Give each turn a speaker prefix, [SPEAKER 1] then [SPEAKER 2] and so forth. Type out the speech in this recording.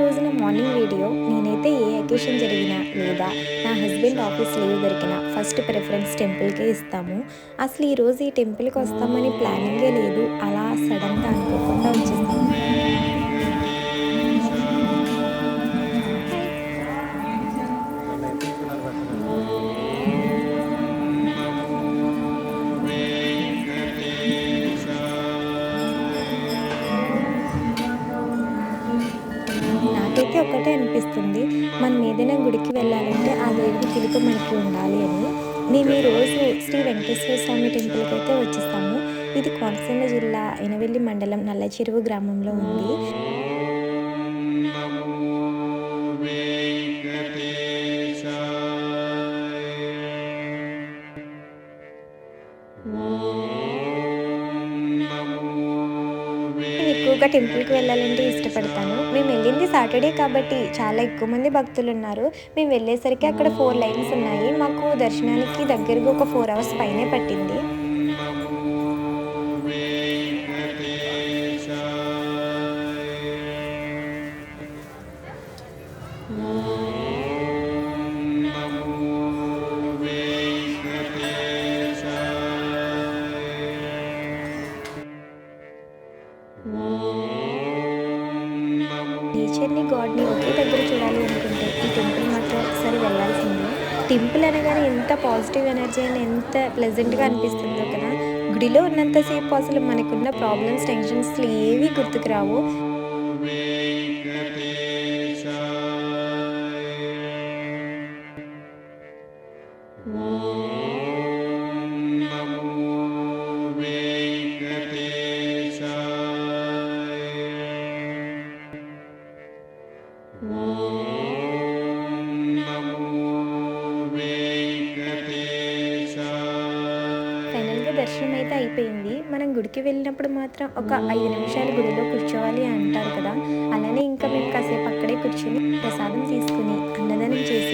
[SPEAKER 1] రోజున morning video నేనైతే ఏ occasion జరిగినా లేదా నా హస్బెండ్ ఆఫీస్ లీవ్ దొరికినా ఫస్ట్ ప్రిఫరెన్స్ టెంపుల్కే ఇస్తాము. అసలు ఈరోజు ఈ టెంపుల్కి వస్తామని ప్లానింగే లేదు. అలా సడన్గా అనుకోకుండా వచ్చేస్తాము నాకైతే ఒకటే అనిపిస్తుంది. మనం ఏదైనా గుడికి వెళ్ళాలంటే ఆ దేవుడి పిలుపు మనకి ఉండాలి అని. మేము ఈరోజు శ్రీ వెంకటేశ్వర స్వామి టెంపుల్కి అయితే వచ్చేస్తాము ఇది కోనసీమ జిల్లా ఎనవెల్లి మండలం నల్లచెరువు గ్రామంలో ఉంది. నేను ఎక్కువగా టెంపుల్కి వెళ్ళాలంటే ఇష్టపడతాను. మేము వెళ్ళింది సాటర్డే కాబట్టి చాలా ఎక్కువ మంది భక్తులు ఉన్నారు. మేము వెళ్ళేసరికి అక్కడ ఫోర్ లైన్స్ ఉన్నాయి. మాకు దర్శనానికి దగ్గరగా ఒక ఫోర్ అవర్స్ పైనే పట్టింది. నేచర్ని గాడ్ని ఒకే దగ్గర చూడాలి అనుకుంటే ఈ టెంపుల్ మాత్రం ఒకసారి వెళ్ళాల్సిందే. టెంపుల్ అనగానే ఎంత పాజిటివ్ ఎనర్జీ అని ఎంత ప్లెజెంట్గా అనిపిస్తుందో కదా. గుడిలో ఉన్నంతసేపు అసలు మనకున్న ప్రాబ్లమ్స్ టెన్షన్స్ ఏవి గుర్తుకు ఫైనల్గా దర్శనం అయితే అయిపోయింది. మనం గుడికి వెళ్ళినప్పుడు మాత్రం ఒక ఐదు నిమిషాలు గుడిలో కూర్చోవాలి అంటారు కదా. అలానే ఇంకా మేము కాసేపు అక్కడే కూర్చొని ప్రసాదం తీసుకుని అన్నదానం చేసి